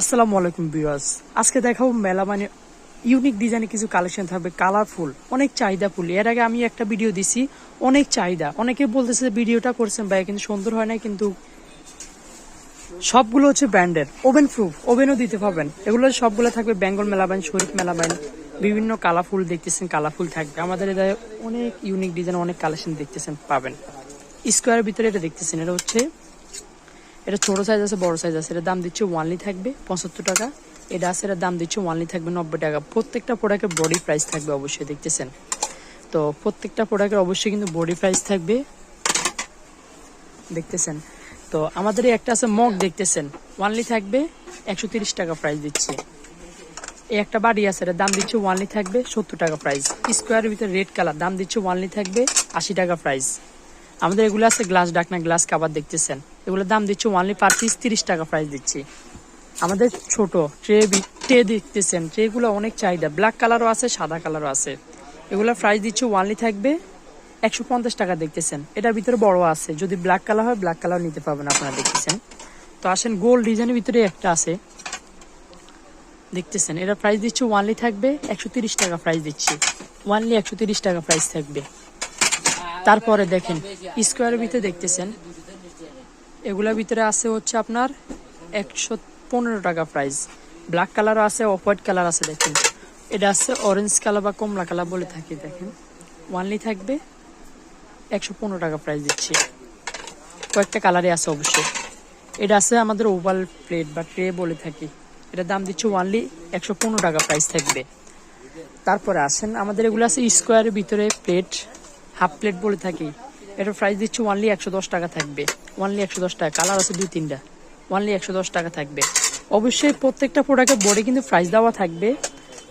আসসালামু আলাইকুম বিওয়াস আজকে দেখাবো মেলা মানে ইউনিক ডিজাইনের কিছু কালেকশন থাকবে কালারফুল অনেক চাহিদা ফুল। এর আগে আমি একটা ভিডিও দিছি, অনেক চাহিদা। অনেকে বলতেছে যে ভিডিওটা করছেন ভাই কিন্তু সুন্দর হয় না কিন্তু সবগুলো হচ্ছে ব্র্যান্ডের ওভেন প্রুফ ওভেনও দিতে পারবেন। এগুলো সবগুলো থাকবে বেঙ্গল মেলাবেন, শরীফ মেলাবেন। বিভিন্ন কালারফুল দেখতেছেন কালারফুল থাকবে। আমাদের এদের অনেক ইউনিক ডিজাইন অনেক কালেকশন দেখতেছেন, পাবেন। স্কোয়ারের ভিতরে এটা দেখতেছেন, এটা হচ্ছে এটা ছোট সাইজ আছে, বড় সাইজ আছে। এটার দাম দিচ্ছে ওয়ানলি থাকবে পঁচাত্তর টাকা। এটা আছে, এটার দাম দিচ্ছে ওয়ানলি থাকবে নব্বই টাকা। প্রত্যেকটা প্রোডাক্টের বডি প্রাইস থাকবে অবশ্যই, দেখতেছেন? তো প্রত্যেকটা প্রোডাক্টের অবশ্যই কিন্তু বডি প্রাইস থাকবে। দেখতেছেন? তো আমাদের একটা আছে মগ, দেখতেছেন? ওয়ানলি থাকবে একশো তিরিশ টাকা প্রাইস দিচ্ছে। এই একটা বাড়ি আছে, এটার দাম দিচ্ছে ওয়ানলি থাকবে সত্তর টাকা প্রাইস স্কোয়ারের ভিতরে রেড কালার দাম দিচ্ছে ওয়ানলি থাকবে আশি টাকা প্রাইস আমাদের এগুলো আছে গ্লাস ডাকনা গ্লাস কাবার দেখতেছেন? এগুলোর দাম দিচ্ছে ওয়ানলি পার পিস তিরিশ টাকা প্রাইস দিচ্ছি। আমাদের ছোট ট্রে ট্রে দেখতেছেন ট্রেগুলো অনেক চাহিদা। ব্ল্যাক কালারও আছে, সাদা কালারও আছে। এগুলোর প্রাইস দিচ্ছে ওয়ানলি থাকবে একশো পঞ্চাশ টাকা দেখতেছেন। এটার ভিতরে বড় আছে, যদি ব্ল্যাক কালার হয় ব্ল্যাক কালার নিতে পারবেন আপনারা দেখতেছেন। তো আসেন গোল্ড ডিজাইনের ভিতরে একটা আছে। দেখতেছেন, এটা প্রাইস দিচ্ছে ওয়ানলি থাকবে একশো তিরিশ টাকা প্রাইস দিচ্ছি। ওয়ানলি একশো তিরিশ টাকা প্রাইস থাকবে। তারপরে দেখেন স্কোয়ারের ভিতরে দেখতেছেন। এগুলোর ভিতরে আছে হচ্ছে আপনার একশো পনেরো টাকা প্রাইস ব্ল্যাক কালারও আছে অফ হোয়াইট কালার আছে, দেখেন। এটা আছে অরেঞ্জ কালার বা কমলা কালার বলে থাকি, দেখেন। ওয়ানলি থাকবে একশো পনেরো টাকা প্রাইস দিচ্ছি। কয়েকটা কালারে আছে অবশ্যই। এটা আছে আমাদের ওভাল প্লেট বা ট্রে বলে থাকি। এটার দাম দিচ্ছে ওয়ানলি একশো পনেরো টাকা প্রাইস থাকবে। তারপরে আসেন, আমাদের এগুলো আছে স্কোয়ারের ভিতরে প্লেট হাফ প্লেট বলে থাকি। এটার প্রাইস দিচ্ছে ওয়ানলি একশো দশ টাকা থাকবে। ওয়ানলি একশো দশ টাকা। কালার আছে দুই, তিনটা। ওয়ানলি একশো দশ টাকা থাকবে। অবশ্যই প্রত্যেকটা প্রোডাক্টের বডি কিন্তু প্রাইস দেওয়া থাকবে।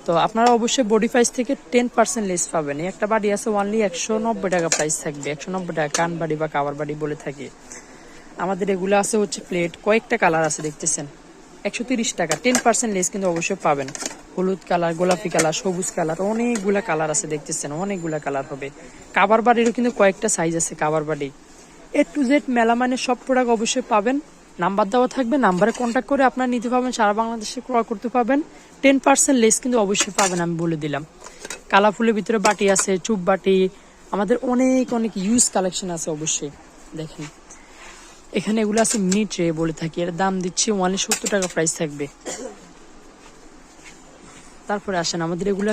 তো আপনারা অবশ্যই বডি প্রাইস থেকে টেন পার্সেন্ট লেস পাবেন। একটা বাড়ি আছে ওয়ানলি একশো নব্বই টাকা প্রাইস থাকবে। একশো নব্বই টাকা কান বাড়ি বা কাবার বাড়ি বলে থাকি। আমাদের এগুলো আছে হচ্ছে প্লেট কয়েকটা কালার আছে, দেখতেছেন। একশো তিরিশ টাকা টেন পার্সেন্ট লেস কিন্তু অবশ্যই পাবেন। হলুদ কালার গোলাপি কালার সবুজ কালার অনেকগুলা কালার আছে, দেখতেছেন। অনেকগুলা কালার হবে। কাবার বাড়িরও কিন্তু কয়েকটা সাইজ আছে কাবার বাড়ি এ টু জেড মেলা মানে সব প্রোডাক্ট অবশ্যই পাবেন। নাম্বার দেওয়া থাকবে নাম্বারে কন্ট্যাক্ট করে আপনারা নিতে পারবেন, সারা বাংলাদেশে ক্রয় করতে পারবেন। টেন পার্সেন্ট লেস কিন্তু অবশ্যই পাবেন আমি বলে দিলাম। কালা ফুলের ভিতরে বাটি আছে, চুপ বাটি, আমাদের অনেক অনেক ইউজ কালেকশন আছে অবশ্যই। দেখেন, এখানে এগুলো আছে মিনি ট্রে বলে থাকি, এর দাম দিচ্ছি ওয়ানলি সত্তর টাকা প্রাইস থাকবে। তারপরে আসেন, আমাদের এগুলো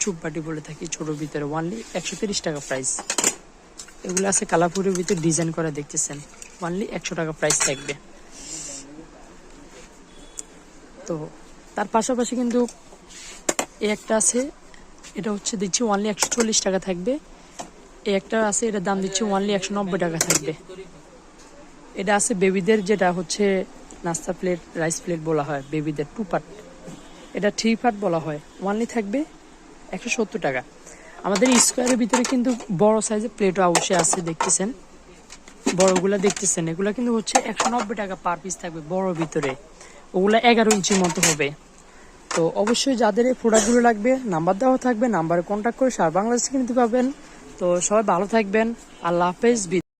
চুপ বাটি বলে থাকি, ছোট ভিতরে ওয়ানলি একশো টাকা প্রাইস এগুলো আছে কালাপুরের ভিতরে ডিজাইন করা দেখতেছেন। ওয়ানলি একশো টাকা প্রাইস থাকবে। তো তার পাশাপাশি কিন্তু এই একটা আছে, এটা হচ্ছে দিচ্ছি ওয়ানলি একশো চল্লিশ টাকা থাকবে। এই একটা আছে, এটার দাম দিচ্ছি ওয়ানলি একশো নব্বই টাকা থাকবে। এটা আছে বেবিদের যেটা হচ্ছে নাস্তা প্লেট রাইস প্লেট বলা হয় বেবিদের টু পার্ট এটা থ্রি পার্ট বলা হয়। ওয়ানলি থাকবে একশো সত্তর টাকা। আমাদের স্কোয়ারের ভিতরে কিন্তু বড় সাইজের প্লেটও অবশ্যই আছে, দেখতেছেন? বড়গুলো দেখতেছেন, এগুলো কিন্তু হচ্ছে একশো নব্বই টাকা পার পিস থাকবে বড় ভিতরে। ওগুলো এগারো ইঞ্চির মতো হবে। তো অবশ্যই যাদের এই প্রোডাক্টগুলো লাগবে নাম্বার দেওয়া থাকবে নাম্বারে কন্ট্যাক্ট করে সার বাংলাদেশ কিনতে পাবেন তো সবাই ভালো থাকবেন, আল্লাহ হাফেজ